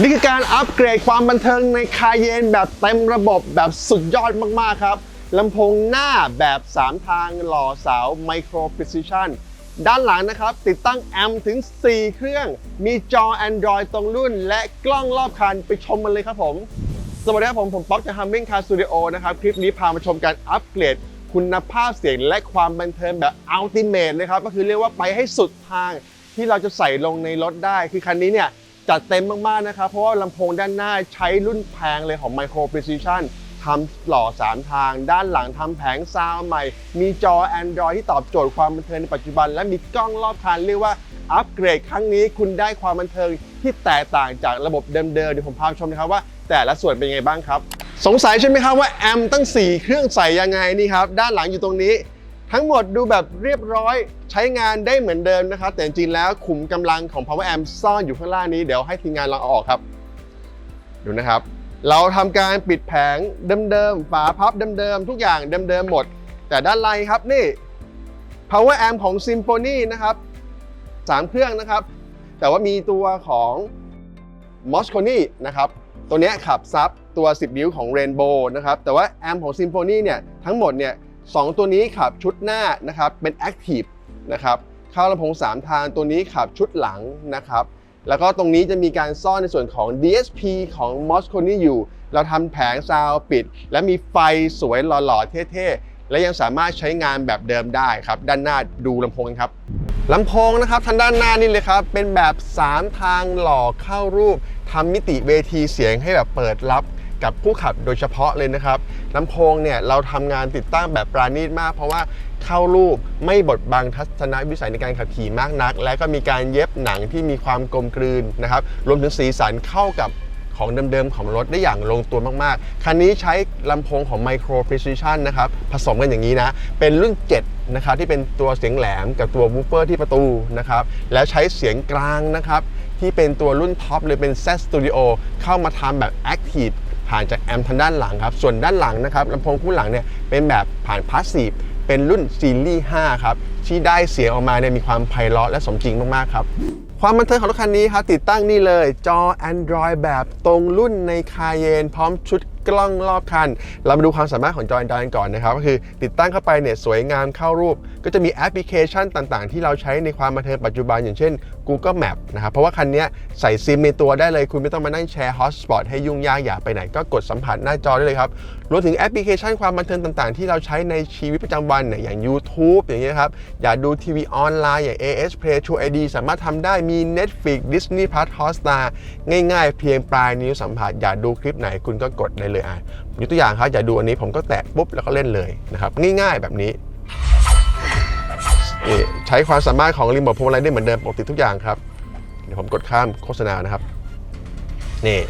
นี่คือการอัปเกรดความบันเทิงในคาเยนแบบเต็มระบบแบบสุดยอดมากๆครับลำโพงหน้าแบบ 3 ทางหล่อเสา Micro Precision ด้านหลังนะครับ ติดตั้งแอมป์ถึง 4 เครื่อง มีจอ Android ตรงรุ่น และกล้องรอบคันไปชมมันเลยครับผม สวัสดีครับผม ผมป๊อกจาก Humming Car Studio นะครับ คลิปนี้พามาชมการอัปเกรดคุณภาพเสียงและความบันเทิงแบบ Ultimate เลยครับ ก็คือเรียกว่าไปให้สุดทางที่เราจะใส่ลงในรถได้ คือคันนี้เนี่ย จัดเต็มมากๆนะครับ เพราะว่าลำโพงด้านหน้าใช้รุ่นแพงเลยของ Micro Precision ทำหล่อ 3 ทาง ด้านหลังทำแผงซาวใหม่ มีจอ Android ที่ตอบโจทย์ความบันเทิงในปัจจุบัน และมีกล้องรอบคันเรียกว่าอัปเกรดครั้งนี้คุณได้ความบันเทิงที่แตกต่างจากระบบเดิมๆเดี๋ยวผมพาชมนะครับว่าแต่ละส่วนเป็นยังไงบ้างครับ สงสัยใช่ไหมครับว่าแอมตั้ง 4 เครื่องใส่ยังไงนี่ครับด้านหลังอยู่ตรงนี้ ทั้งหมดดูแบบเรียบร้อยใช้งานได้เหมือนเดิมนะครับ แต่จริงแล้วขุมกำลังของ Power Amp ซ่อนอยู่ข้างล่างนี้เดี๋ยวให้ทีมงานลองเอาออกครับ ดูนะครับ เราทำการปิดแผงเดิมๆฝาพับเดิมๆทุกอย่างเดิมๆหมด แต่ด้านในครับนี่ Power Amp ของ Symphony นะครับ3เครื่องนะครับ แต่ว่ามีตัวของ m o s c o n y นะครับตัวนี้ขับซับตัว 10 นิ้วของ Rainbow นะครับแต่ว่าแอมของ Symphony เนี่ยทั้งหมดเนี่ย สองตัวนี้ขับชุดหน้านะครับเป็น Active นะครับเข้าลำโพง 3 ทางตัวนี้ขับชุดหลังนะครับแล้วก็ตรงนี้จะมีการซ่อนในส่วนของ DSP ของ m o s c o n y อยู่ เราทำแผงซาวปิด และมีไฟสวยหล่อๆเท่ๆ และยังสามารถใช้งานแบบเดิมได้ครับ ด้านหน้าดูลำโพงครับลำโพงนะครับทางด้านหน้านี่เลยครับ เป็นแบบ 3 ทางหล่อเข้ารูปทำมิติเวทีเสียงให้แบบเปิดรับ กับผู้ขับโดยเฉพาะเลยนะครับลำโพงเนี่ยเราทำงานติดตั้งแบบปราณีตมาก เพราะว่าเข้ารูปไม่บดบังทัศนวิสัยในการขับขี่มากนัก และก็มีการเย็บหนังที่มีความกลมกลืนนะครับรวมถึงสีสันเข้ากับของเดิมๆ ของรถได้อย่างลงตัวมากๆ คันนี้ใช้ลำโพงของ Micro Precision นะครับ ผสมกันอย่างนี้นะ เป็นรุ่น 7 นะครับ ที่เป็นตัวเสียงแหลมกับตัววูฟเฟอร์ที่ประตูนะครับ แล้วใช้เสียงกลางนะครับ ที่เป็นตัวรุ่นท็อปเลยเป็น Z Studio เข้ามาทำแบบ Active ผ่านจากแอมป์ทางด้านหลังครับ ส่วนด้านหลังนะครับลำโพงคู่หลังเนี่ยเป็นแบบผ่านพาสซีฟเป็นรุ่นซีรีส์5ครับที่ได้เสียงออกมาเนี่ยมีความไพเราะและสมจริงมากๆครับความบันเทิงของรถคันนี้ครับติดตั้งนี่เลย จอ Android แบบตรงรุ่นในคาเยนพร้อมชุด กล้องรอบคัน เรามาดูความสามารถของจอแอนดรอยก่อนนะครับ ก็คือติดตั้งเข้าไปเนี่ยสวยงามเข้ารูป ก็จะมีแอปพลิเคชันต่างๆ ที่เราใช้ในความบันเทิงปัจจุบันอย่างเช่น Google Map นะครับ เพราะว่าคันนี้ใส่ซิมในตัวได้เลย คุณไม่ต้องมานั่งแชร์ฮอตสปอตให้ยุ่งยากอยากไปไหน ก็กดสัมผัสหน้าจอได้เลยครับ รวมถึงแอปพลิเคชันความบันเทิงต่างๆ ที่เราใช้ในชีวิตประจำวันเนี่ยอย่าง YouTube อย่างเงี้ยครับ อยากดูทีวีออนไลน์อย่าง AS Play True ID สามารถทำได้มี Netflix Disney Plus Hotstar ง่ายๆ เพียงปลายนิ้วสัมผัส อยากดูคลิปไหนคุณก็กดได้เลยอะยกตัวอย่างครับอยากดูอันนี้ผมก็แตะปุ๊บแล้วก็เล่นเลยนะครับง่ายๆแบบนี้นใช้ความสามารถของรีโมทพวงมาลัยได้เหมือนเดิมปกติทุกอย่างครับ เดี๋ยวผมกดข้ามโฆษณานะครับ นี่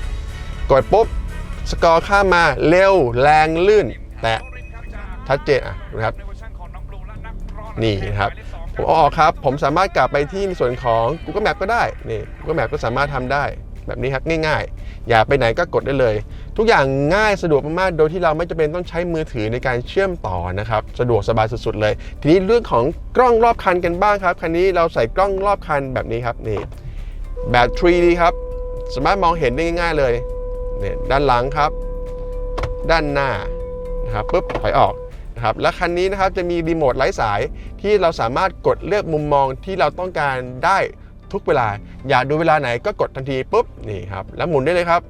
กดปุ๊บ สกอร์ข้ามมาเร็วแรงลื่น แตะชัดเจนอะนะครับ นี่นะครับผมออกครับ ผมสามารถกลับไปที่ในส่วนของ Google Map ก็ได้นี่ Google Map ก็สามารถทำได้แบบนี้ครับง่ายๆ อย่าไปไหนก็กดได้เลย ทุกอย่างง่ายสะดวกมากๆ โดยที่เราไม่จำเป็นต้องใช้มือถือในการเชื่อมต่อนะครับ สะดวกสบายสุดๆเลย ทีนี้เรื่องของกล้องรอบคันกันบ้างครับ คันนี้เราใส่กล้องรอบคันแบบนี้ครับนี่แบบ 3D ครับ สามารถมองเห็นได้ง่ายๆเลย เนี่ยด้านหลังครับ ด้านหน้านะครับปุ๊บถอยออกนะครับและคันนี้นะครับจะมีรีโมทไร้สายที่เราสามารถกดเลือกมุมมองที่เราต้องการได้ทุกเวลา อยากดูเวลาไหนก็กดทันทีปุ๊บนี่ครับแล้วหมุนได้เลยครับ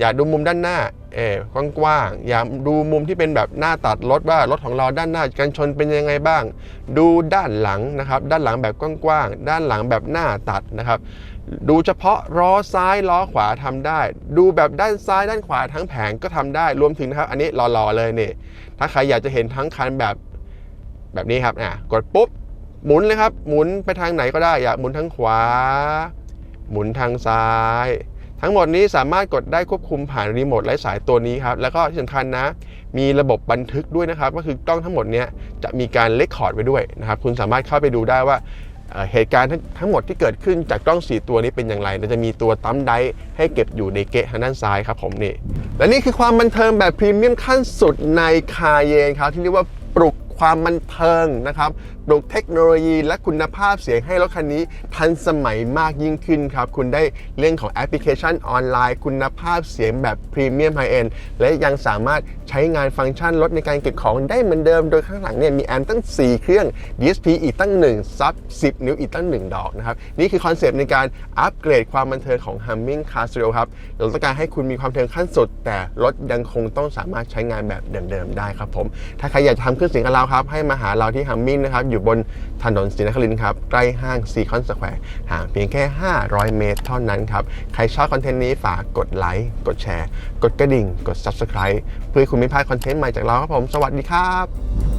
อยากดูมุมด้านหน้าเออกว้างๆอยากดูมุมที่เป็นแบบหน้าตัดรถว่ารถของเราด้านหน้ากันชนเป็นยังไงบ้าง ดูด้านหลังนะครับ ด้านหลังแบบกว้างๆด้านหลังแบบหน้าตัดนะครับ ดูเฉพาะล้อซ้ายล้อขวาทำได้ ดูแบบด้านซ้ายด้านขวาทั้งแผงก็ทำได้รวมถึงนะครับ อันนี้หล่อๆเลยนี่ ถ้าใครอยากจะเห็นทั้งคันแบบแบบนี้ครับอะกดปุ๊บหมุนเลยครับ หมุนไปทางไหนก็ได้อยากหมุนทางขวา หมุนทางซ้าย ทั้งหมดนี้สามารถกดได้ควบคุมผ่านรีโมทไร้สายตัวนี้ครับ แล้วก็ที่สำคัญนะ มีระบบบันทึกด้วยนะครับ ก็คือกล้องทั้งหมดเนี้ยจะมีการเลคคอร์ดไว้ด้วยนะครับ คุณสามารถเข้าไปดูได้ว่า เหตุการณ์ทั้งหมดที่เกิดขึ้นจากกล้อง 4 ตัวนี้เป็นอย่างไรเราจะมีตัวตั้มได้ให้เก็บอยู่ในเกะทางด้านซ้ายครับผมนี่และนี่คือความบันเทิงแบบพรีเมียมขั้นสุดในคาเยนครับที่เรียกว่าปลุกความบันเทิงนะครับลุกเทคโนโลยีและคุณภาพเสียงให้รถคันนี้ทันสมัยมากยิ่งขึ้นครับ คุณได้เรื่องของแอปพลิเคชันออนไลน์ คุณภาพเสียงแบบพรีเมียมไฮเอ็นและยังสามารถใช้งานฟังก์ชันรถในการเก็บของได้เหมือนเดิม โดยข้างหลังเนี่ยมีแอมตั้ง 4 เครื่อง DSP อีกตั้ง 1 ซับ 10 นิ้วอีกตั้ง 1 ดอกนะครับ นี่คือคอนเซปต์ในการอัปเกรดความบันเทิงของ Humming Car Stereo ครับเราต้องการให้คุณมีความเทิงขั้นสุด แต่รถยังคงต้องสามารถใช้งานแบบเดิมๆได้ครับผมถ้าใครอยากจะทำเครื่องเสียงกับเราครับให้มาหาเราที่ Humming นะครับอยู่บนถนนศรีนครินทร์ครับใกล้ห้างซีคอนสแควร์ห่างเพียงแค่ 500 เมตรเท่านั้นครับใครชอบคอนเทนต์นี้ฝากกดไลค์กดแชร์ กดกระดิ่ง กด Subscribe เพื่อคุณไม่พลาดคอนเทนต์ใหม่จากเราครับผมสวัสดีครับ